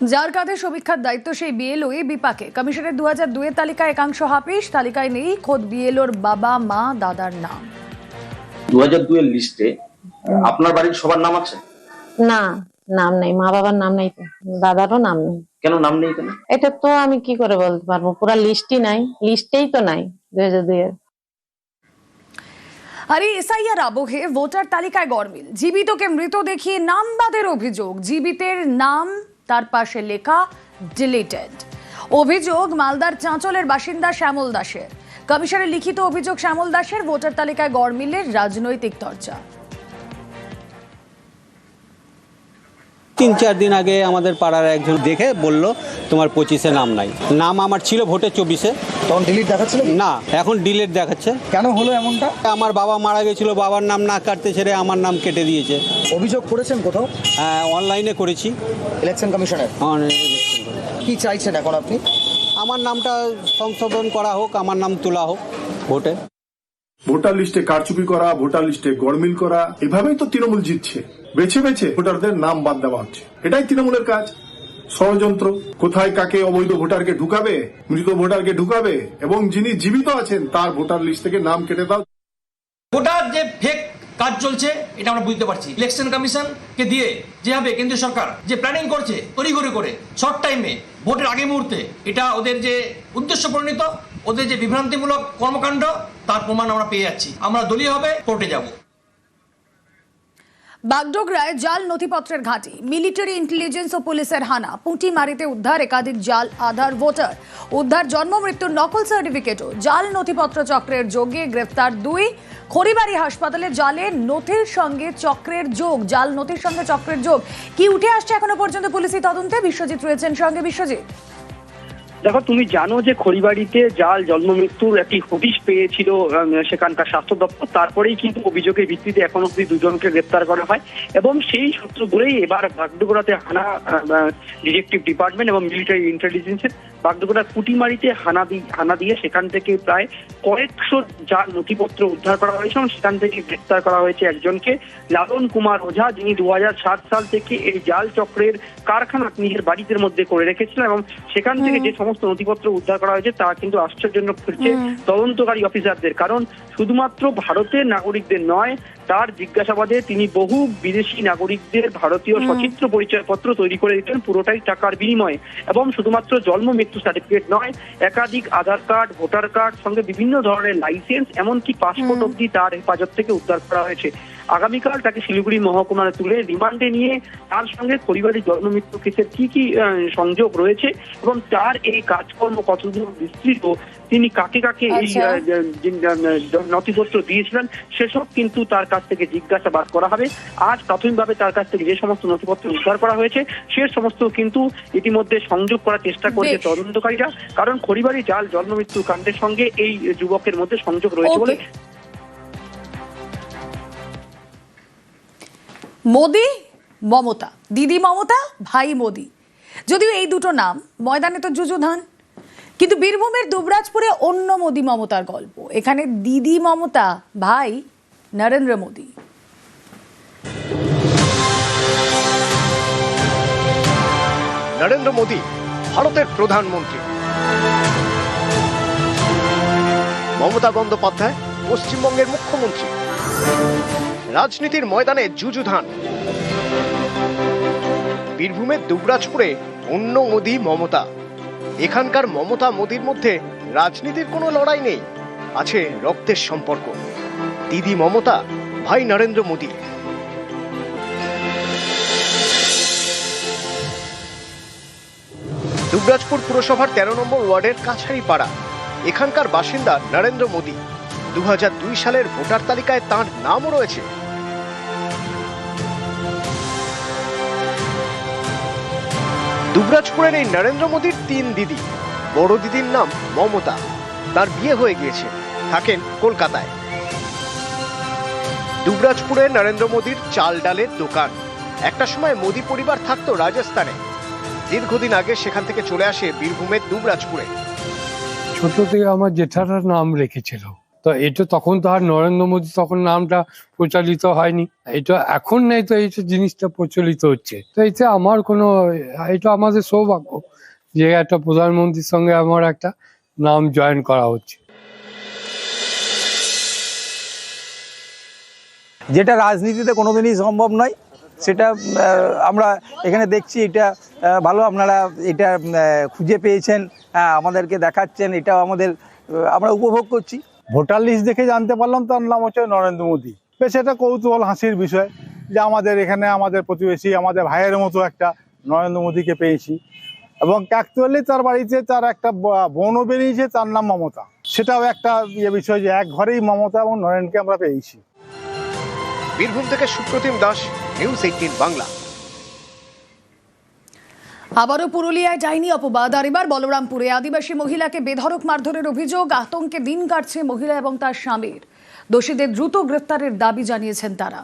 যার কাঁধে সমীক্ষার দায়িত্ব সেই বিএলওই বিপাকে। কমিশনের দু হাজার দুয়ের তালিকায় একাংশ হাফিস তালিকায় নেই খোদ বিএলওর বাবা মা দাদার নাম। দু হাজার দুয়ের লিস্টে আপনার বাড়ির সবার নাম আছে? না নাম নেই মা বাবার নাম নেই তো দাদারও নাম নেই। কেন নাম নেই কেন এটা তো আমি কি করে বলতে পারব পুরো লিস্টই নাই লিস্টেই তো নাই দুই হাজার দুইয়ের। আর এই এসআইআর আবহে ভোটার তালিকায় গরমিল জীবিতকে মৃত দেখিয়ে নাম বাদের অভিযোগ জীবিতের নাম তার পাশে লেখা ডিলিটেড অভিযোগ, মালদার চাঁচলের বাসিন্দা শ্যামল দাসের। কমিশনের লিখিত অভিযোগ শ্যামল দাসের, ভোটার তালিকায় গরমিলের রাজনৈতিক চর্চা। তিন চার দিন আগে আমাদের পাড়ার একজন দেখে বলল তোমার পঁচিশে নাম নাই। নাম আমার ছিল ভোটে চব্বিশে। তখন ডিলিট দেখাচ্ছিল না এখন ডিলিট দেখাচ্ছে। কেন হলো এমনটা? আমার বাবা মারা গেছিল বাবার নাম না কাটতে ছেড়ে আমার নাম কেটে দিয়েছে। অভিযোগ করেছেন কোথাও? হ্যাঁ, অনলাইনে করেছি। ইলেকশন কমিশনের কি চাইছেন এখন আপনি? আমার নামটা সংশোধন করা হোক আমার নাম তোলা হোক ভোটে। ভোটার লিস্টে কারচুপি করা, ভোটার লিস্টে গড়মিল করা, এভাবেই তো তৃণমূল জিতছে। বেছে বেছে ভোটারদের নাম বাদ দেওয়া হচ্ছে। এটাই তৃণমূলের কাজ। ষড়যন্ত্র, কোথায় কাকে অবৈধ ভোটারকে ঢুকাবে, মৃত ভোটারকে ঢুকাবে, এবং যিনি জীবিত আছেন, তার ভোটার লিস্ট থেকে নাম কেটে দাও। ভোটার যে ফেক কাজ চলছে, এটা আমরা বুঝতে পারছি। ইলেকশন কমিশন কে দিয়ে যেভাবে কেন্দ্রীয় সরকার যে প্ল্যানিং করছে, তড়িঘড়ি করে শর্ট টাইমে ভোটের আগে মুহূর্তে, এটা ওদের যে উদ্দেশ্য পরিণত ওদের যে বিভ্রান্তিমূলক কর্মকাণ্ড, তার প্রমাণ আমরা পেয়ে যাচ্ছি। আমরা দলীয়ভাবে কোর্টে যাব। বাগডোগরায় জাল নথিপত্রের ঘাঁটি। মিলিটারি ইন্টেলিজেন্স ও পুলিশের হানা। পুঁটি মারিতে উদ্ধার একাধিক জাল, আধার, ভোটার। উদ্ধার জন্ম, মৃত্যুর নকল সার্টিফিকেটও। জাল নথিপত্র চক্রের যোগে গ্রেফতার দুই খড়িবাড়ি হাসপাতালে জালে নথির সঙ্গে চক্রের যোগ। জাল নথির সঙ্গে চক্রের যোগ। কি উঠে আসছে এখনও পর্যন্ত পুলিশি তদন্তে? বিশ্বজিৎ রয়েছেন সঙ্গে বিশ্বজিৎ। দেখো, তুমি জানো যে খড়িবাড়িতে জাল, জন্ম মৃত্যুর একটি হদিশ পেয়েছিল সেখানকার স্বাস্থ্য দপ্তর। তারপরেই কিন্তু অভিযোগের ভিত্তিতে এখন অব্দি দুজনকে গ্রেপ্তার করা হয় এবং সেই সূত্র ধরেই এবার বাগডোগরাতে হানা ডিটেকটিভ ডিপার্টমেন্ট এবং মিলিটারি ইন্টেলিজেন্সের বাগডোগরার কুটিমারিতে হানা দি হানা দিয়ে সেখান থেকে প্রায় কয়েকশো জাল নথিপত্র উদ্ধার করা হয়েছে এবং সেখান থেকে গ্রেপ্তার করা হয়েছে একজনকে। লালন কুমার ওঝা যিনি দু হাজার সাত সাল থেকে এই জাল চক্রের কারখানা নিজের বাড়িতে মধ্যে করে রেখেছিলেন এবং সেখান থেকে যে সমস্ত নথিপত্র উদ্ধার করা হয়েছে তা কিন্তু আশ্চর্যজনক ফিরছে তদন্তকারী অফিসারদের। কারণ শুধুমাত্র ভারতের নাগরিকদের নয় তার জিজ্ঞাসাবাদে তিনি বহু বিদেশি নাগরিকদের ভারতীয় সচিত্র পরিচয়পত্র তৈরি করে দিতেন পুরোটাই টাকার বিনিময়ে। এবং শুধুমাত্র জন্ম মৃত্যু সার্টিফিকেট নয় একাধিক আধার কার্ড ভোটার কার্ড সঙ্গে বিভিন্ন ধরনের লাইসেন্স এমনকি পাসপোর্ট অব্দি তার হেফাজত থেকে উদ্ধার করা হয়েছে। আগামীকাল তাকে শিলিগুড়ি মহকুমায় তুলে রিমান্ডে নিয়ে তার সঙ্গে পরিবারের জন্ম মৃত্যু কেসের কি কি সংযোগ রয়েছে এবং তার এই কাজকর্ম কতদূর বিস্তৃত তিনি কাকে কাকে এই আচ্ছা। নথিপত্র দিয়েছিলেন সেসব কিন্তু তার কাছ থেকে জিজ্ঞাসাবাদ করা হবে। আজ প্রাথমিকভাবে তার কাছ থেকে যে সমস্ত নথিপত্র উদ্ধার করা হয়েছে সে সমস্ত কিন্তু ইতিমধ্যে সংযোগ করার চেষ্টা করছে তদন্তকারীরা কারণ খড়িবাড়ি জাল জন্ম মৃত্যু কাণ্ডের সঙ্গে এই যুবকের মধ্যে সংযোগ রয়েছে বলে মোদি, মমতা। দিদি মমতা, ভাই মোদি। যদিও এই দুটো নাম, ময়দানে তো যুযুধান কিন্তু বীরভূমের দুবরাজপুরে অন্য মোদি মমতার গল্প। এখানে দিদি মমতা, ভাই নরেন্দ্র মোদি। নরেন্দ্র মোদী ভারতের প্রধানমন্ত্রী। মমতা বন্দ্যোপাধ্যায় পশ্চিমবঙ্গের মুখ্যমন্ত্রী। রাজনীতির ময়দানে যুযুধান। বীরভূমের দুবরাজপুরে অন্য মোদী মমতা। এখানকার মমতা মোদীর মধ্যে রাজনীতির কোনো লড়াই নেই, আছে রক্তের সম্পর্ক। দিদি মমতা, ভাই নরেন্দ্র মোদী। দুবরাজপুর পুরসভার তেরো নম্বর ওয়ার্ডের কাছারি পাড়া এখানকার বাসিন্দা নরেন্দ্র মোদী। দু হাজার দুই সালের ভোটার তালিকায় তাঁর নামও রয়েছে। দুবরাজপুরের এই নরেন্দ্র মোদীর তিন দিদি। বড় দিদির নাম মমতা। তার বিয়ে হয়ে গিয়েছে। থাকেন কলকাতায়। দুবরাজপুরে নরেন্দ্র মোদীর চাল ডালের দোকান। একটা সময় মোদী পরিবার থাকতো রাজস্থানে। দীর্ঘদিন আগে সেখান থেকে চলে আসে বীরভূমের দুবরাজপুরে। ছোট থেকে আমার জেঠারা নাম রেখেছিল। তো এটা তখন তো আর নরেন্দ্র মোদী তখন নামটা প্রচারিত হয়নি। এটা এখন নেই তো এই জিনিসটা প্রচলিত হচ্ছে। তো এতে আমার কোনো এটা আমাদের সৌভাগ্য যে একটা প্রধানমন্ত্রীর সঙ্গে আমার একটা নাম জয়েন করা হচ্ছে। যেটা রাজনীতিতে কোনোদিনই সম্ভব নয়, সেটা আমরা এখানে দেখছি এটা ভালো, আপনারা এটা খুঁজে পেয়েছেন আমাদেরকে দেখাচ্ছেন, এটাও আমাদের আমরা উপভোগ করছি। ভোটার লিস্ট দেখে জানতে পারলাম তার নাম হচ্ছে নরেন্দ্র মোদী। বেশ, এটা কৌতূহল, হাসির বিষয় যে আমাদের এখানে আমাদের প্রতিবেশী, আমাদের ভাইয়ের মতো একটা নরেন্দ্র মোদীকে পেয়েছি। এবং অ্যাকচুয়ালি তার বাড়িতে তার একটা বোনও বেরিয়েছে, তার নাম মমতা। সেটাও একটা ইয়ে বিষয় যে এক ঘরেই মমতা এবং নরেনকে আমরা পেয়েছি। বীরভূম থেকে সুপ্রতিম দাস নিউজ এইটিন বাংলা। আবারও পুরুলিয়ায় যায়নি অপবাদ। আর এবার বলরামপুরে আদিবাসী মহিলাকে বেধড়ক মারধরের অভিযোগ, আতঙ্কে দিন কাটছে মহিলা এবং তার স্বামীর। দোষীদের দ্রুত গ্রেফতারের দাবি জানিয়েছেন তারা।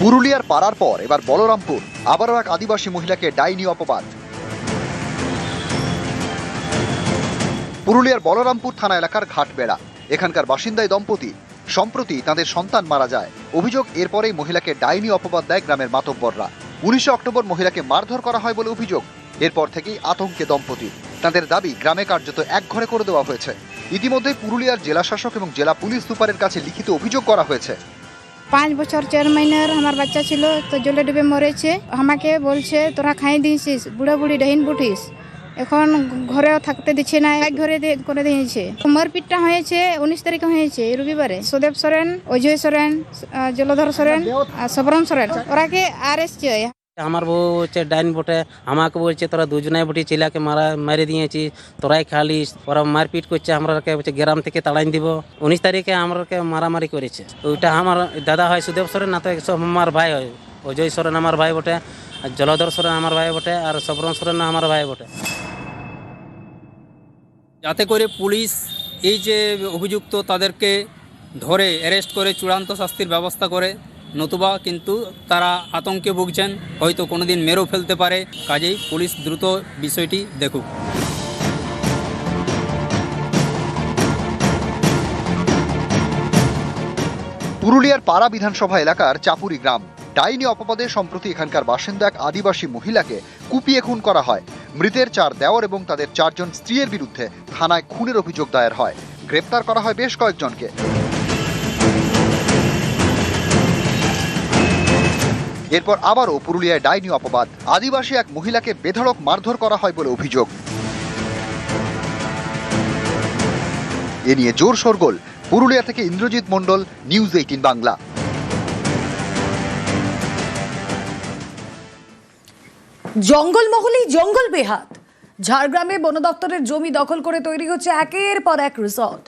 পুরুলিয়ার পাড়ার পর এবার বলরামপুর, আবারও এক আদিবাসী মহিলাকে ডাইনি অপবাদ। পুরুলিয়ার বলরামপুর থানা এলাকার ঘাটবেড়া। এখানকার বাসিন্দাই দম্পতি। সম্প্রতি তাদের সন্তান মারা যায়। অভিযোগ, এরপরেই মহিলাকে ডাইনি অপবাদ দেয় গ্রামের মাতব্বররা। উনিশে অক্টোবর মহিলাকে মারধর করা হয় বলে অভিযোগ। এরপর থেকেই আতঙ্কে দম্পতি। তাদের দাবি, গ্রামে কার্যত এক ঘরে করে দেওয়া হয়েছে। ইতিমধ্যে পুরুলিয়ার জেলা শাসক এবং জেলা পুলিশ সুপারের কাছে লিখিত অভিযোগ করা হয়েছে। পাঁচ বছর চার মাইনের আমার বাচ্চা ছিল, তো জলে ডুবে মরেছে। আমাকে বলছে, তোরা খাই দিয়েছিস বুড়ো বুড়ি ডাইন বুটিস। এখন ঘরেও থাকতে দিচ্ছে না, এক ঘরে করে দিয়েছে। মারপিটটা হয়েছে, উনিশ তারিখে হয়েছে রবিবারে। সুদেব সোরেন, অজয় সোরেন জলধর সোরেন সবরম সোরেন ওরাকে আর এসছে? আমার বউ হচ্ছে ডাইন বটে, আমাকে বলছে, তোরা দুজনাই বটি ছেলেকে মারা, মেরে দিয়েছি তোরাই খালিস, ওরা মারপিট করছে, আমরাকে বলছে গ্রাম থেকে তাড়াই দিব। উনিশ তারিখে আমরাকে মারামারি করেছে। ওইটা আমার দাদা হয় সুদেব সোরেন, না তো আমার ভাই হয়। অজয় সোরেন আমার ভাই বটে জলধর সোরেন আমার ভাই বটে, আর সবরম সোরেন আমার ভাই বটে। যাতে করে পুলিশ এই যে অভিযুক্ত তাদেরকে ধরে অ্যারেস্ট করে, চূড়ান্ত শাস্তির ব্যবস্থা করে, নতুবা কিন্তু তারা আতঙ্কে ভুগছেন, হয়তো কোনোদিন মেরেও ফেলতে পারে। কাজেই পুলিশ দ্রুত বিষয়টি দেখুক। পুরুলিয়ার পাড়া বিধানসভা এলাকার চাপুরি গ্রাম। ডাইনি অপবাদে সম্প্রতি এখানকার বাসিন্দা এক আদিবাসী মহিলাকে কুপিয়ে খুন করা হয়। মৃতের চার দেওর এবং তাদের চারজন স্ত্রীর বিরুদ্ধে থানায় খুনের অভিযোগ দায়ের হয়। গ্রেপ্তার করা হয় বেশ কয়েকজনকে। এরপর আবারও পুরুলিয়ায় ডাইনি অপবাদ। আদিবাসী এক মহিলাকে বেধড়ক মারধর করা হয় বলে অভিযোগ। এ নিয়ে জোর শোরগোল পুরুলিয়া থেকে ইন্দ্রজিৎ মণ্ডল, নিউজ এইটিন বাংলা। জঙ্গলমহলেই জঙ্গল বেহাত। ঝাড়গ্রামে বন দপ্তরের জমি দখল করে তৈরি হচ্ছে একের পর এক রিসর্ট।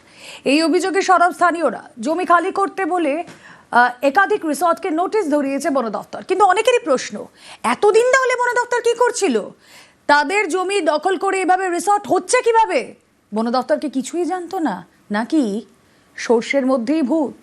এই অভিযোগে সরব স্থানীয়রা। জমি খালি করতে বলে একাধিক রিসর্টকে নোটিশ ধরিয়েছে বন দপ্তর। কিন্তু অনেকেরই প্রশ্ন, এতদিন তাহলে বন দপ্তর কি করছিল? তাদের জমি দখল করে এভাবে রিসর্ট হচ্ছে কীভাবে? বন দপ্তরকে কিছুই জানতো না? নাকি সর্ষের মধ্যেই ভূত?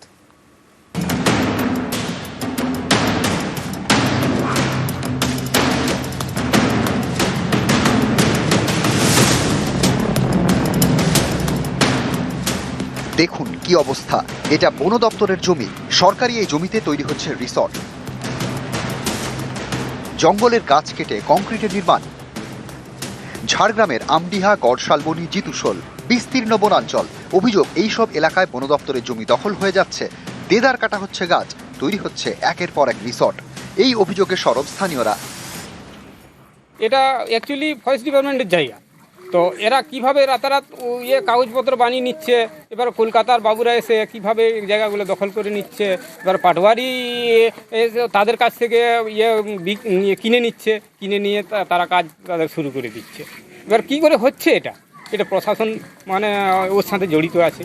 দেখুন কি অবস্থা। এটা বন দপ্তরের জমি। সরকারি এই জমিতে তৈরি হচ্ছে রিসর্ট। জঙ্গলের গাছ কেটে কংক্রিটের নির্মাণ। ঝাড়গ্রামের আমডিহা, গড়শালবনি, জিতুসল, বিস্তীর্ণ বনাঞ্চল। অভিযোগ, এইসব এলাকায় বন দপ্তরের জমি দখল হয়ে যাচ্ছে। দেদার কাটা হচ্ছে গাছ, তৈরি হচ্ছে একের পর এক রিসর্ট। এই অভিযোগে সরব স্থানীয়রা। এটা অ্যাকচুয়ালি ফরেস্ট ডিপার্টমেন্টের জায়গা। তো এরা কীভাবে রাতারাত ইয়ে কাগজপত্র বানিয়ে নিচ্ছে? এবার কলকাতার বাবুরা এসে কীভাবে এই জায়গাগুলো দখল করে নিচ্ছে? এবার পাটওয়ারি তাদের কাছ থেকে ইয়ে বিক- ইয়ে কিনে নিচ্ছে। কিনে নিয়ে তা- তারা কাজ তাদের শুরু করে দিচ্ছে। এবার কি করে হচ্ছে এটা? এটা প্রশাসন মানে ওর সাথে জড়িত আছে।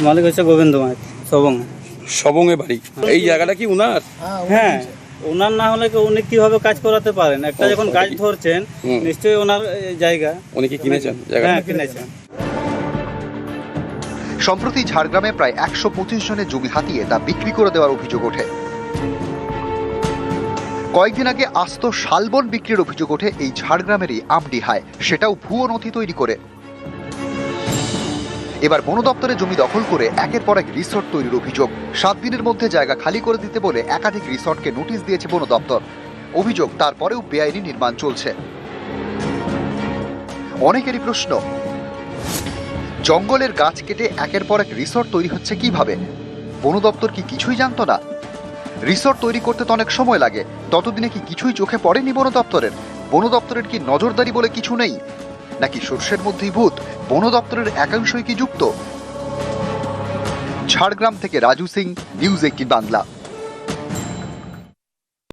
মালিক হচ্ছে গোবিন্দ মাছ সবং। সবংয়ে বাড়ি। এই জায়গাটা কি উনার? হ্যাঁ। ওনার না হলে উনি কীভাবে কাজ করাতে পারেন? একটা যখন গাছ ধরছেন নিশ্চয়ই ওনার জায়গা। উনি কি কিনেছেন? হ্যাঁ কিনেছেন। সম্প্রতি ঝাড়গ্রামে প্রায় একশো পঁচিশ জনের জমি হাতিয়ে তা বিক্রি করে দেওয়ার অভিযোগ ওঠে। কয়েকদিন আগে আস্ত শালবন বিক্রির অভিযোগ ওঠে এই ঝাড়গ্রামেরই আমডিহায়। সেটাও ভুয়ো নথি তৈরি করে। এবার বন দপ্তরে জমি দখল করে একের পর এক রিসর্ট তৈরির অভিযোগ। সাত দিনের মধ্যে জায়গা খালি করে দিতে বলে একাধিক রিসর্টকে নোটিশ দিয়েছে বন দপ্তর। অভিযোগ তারপরেও বেআইনি নির্মাণ চলছে। অনেকেরই প্রশ্ন, জঙ্গলের গাছ কেটে একের পর এক রিসর্ট তৈরি হচ্ছে কীভাবে? বন দপ্তর কি কিছুই জানতো না? রিসর্ট তৈরি করতে তো অনেক সময় লাগে, ততদিনে কি কিছুই চোখে পড়েনি বন দপ্তরের? বন দপ্তরের কি নজরদারি বলে কিছু নেই? নাকি সর্ষের মধ্যেই ভূত? বন দপ্তরের একাংশই কি যুক্ত? ঝাড়গ্রাম থেকে রাজু সিং, নিউজ এইটিন বাংলা।